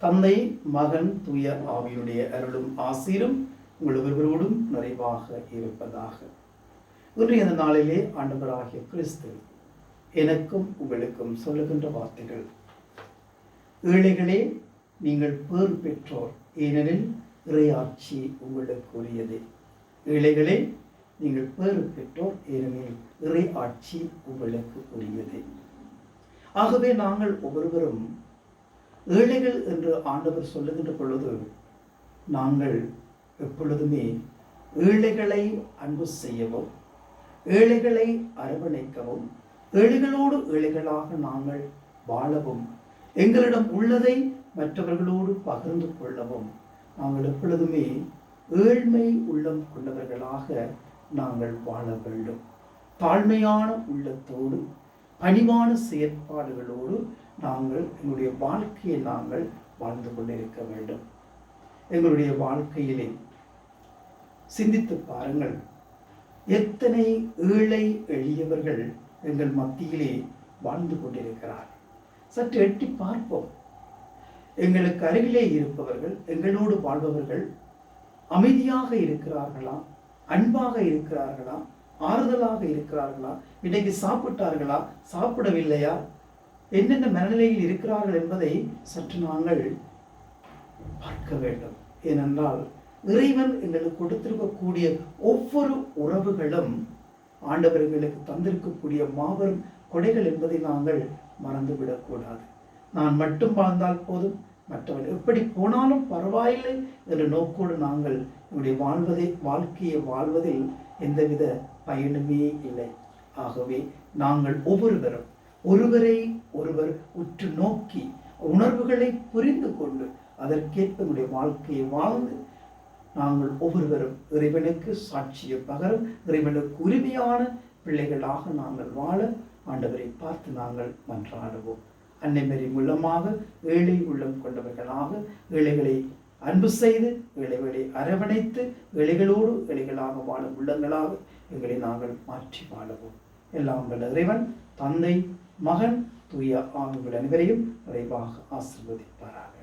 தந்தை மகன் தூய ஆவியுடைய அருளும் ஆசீரும் உங்கள் ஒருவரோடும் நிறைவாக இருப்பதாக. இன்றைய இந்த நாளிலே ஆண்டவராகிய கிறிஸ்து எனக்கும் உங்களுக்கும் சொல்லுகின்ற வார்த்தைகள். ஏழைகளே நீங்கள் பேர் பெற்றோர் ஏனெனில் இறையாட்சி உங்களுக்கு உரியது ஏழைகளே நீங்கள் பேர் பெற்றோர் ஏனெனில் இறை ஆட்சி உங்களுக்கு உரியது ஆகவே நாங்கள் ஒவ்வொருவரும் ஏழைகள் என்று ஆண்டவர் சொல்லுகின்ற பொழுது நாங்கள் எப்பொழுதுமே ஏழைகளை அன்பு செய்யவும் ஏழைகளை அரவணைக்கவும் ஏழைகளோடு ஏழைகளாக நாங்கள் வாழவும் எங்களிடம் உள்ளதை மற்றவர்களோடு பகிர்ந்து கொள்ளவும் நாங்கள் எப்பொழுதுமே ஏழ்மை உள்ளம் கொண்டவர்களாக நாங்கள் வாழ வேண்டும். தாழ்மையான உள்ளத்தோடு பணிவான செயற்பாடுகளோடு நாங்கள் எங்களுடைய வாழ்க்கையை நாங்கள் வாழ்ந்து கொண்டிருக்க வேண்டும். எங்களுடைய வாழ்க்கையிலே சிந்தித்து பாருங்கள். எத்தனை ஏழை எளியவர்கள் எங்கள் மத்தியிலே வாழ்ந்து கொண்டிருக்கிறார். சற்று எட்டி பார்ப்போம். எங்களுக்கு அருகிலே இருப்பவர்கள் எங்களோடு வாழ்பவர்கள் அமைதியாக இருக்கிறார்களா? அன்பாக இருக்கிறார்களா? ஆறுதலாக இருக்கிறார்களா? இன்றைக்கு சாப்பிட்டார்களா? சாப்பிடவில்லையா? என்னென்ன மனநிலையில் இருக்கிறார்கள் என்பதை சற்று நாங்கள் பார்க்க வேண்டும். ஏனென்றால் இறைவன் எங்களுக்கு கொடுத்திருக்கக்கூடிய ஒவ்வொரு உறவுகளும் ஆண்டவர்களுக்கு தந்திருக்கக்கூடிய மாபெரும் கொடைகள் என்பதை நாங்கள் மறந்துவிடக்கூடாது. நான் மட்டும் வாழ்ந்தால் போதும் மற்றவன் எப்படி போனாலும் பரவாயில்லை என்ற நோக்கோடு நாங்கள் என்னுடைய வாழ்வதை வாழ்க்கையை வாழ்வதில் எந்தவித பயனுமே இல்லை. ஆகவே நாங்கள் ஒவ்வொருவரும் ஒருவரை ஒருவர் உற்று நோக்கி உணர்வுகளை புரிந்து கொண்டு அதற்கேற்ப நம்முடைய வாழ்க்கையை வாழ்ந்து நாங்கள் ஒவ்வொருவரும் இறைவனுக்கு சாட்சிய பகரும் இறைவனுக்கு உரிமையான பிள்ளைகளாக நாங்கள் வாழ ஆண்டவரை பார்த்து நாங்கள் மன்றாடுவோம். அன்னைமரி மூலமாக ஏழை உள்ளம் கொண்டவர்களாக ஏழைகளை அன்பு செய்து ஏழைகளை அரவணைத்து ஏழைகளோடு ஏழைகளாக வாழும் உள்ளங்களாக எங்களை நாங்கள் மாற்றி வாழவோம். எல்லாம் வல்ல இறைவன் தந்தை மகன் தூய ஆண்கள் அனைவரையும் விரைவாக ஆசிர்வதிப்பாராக.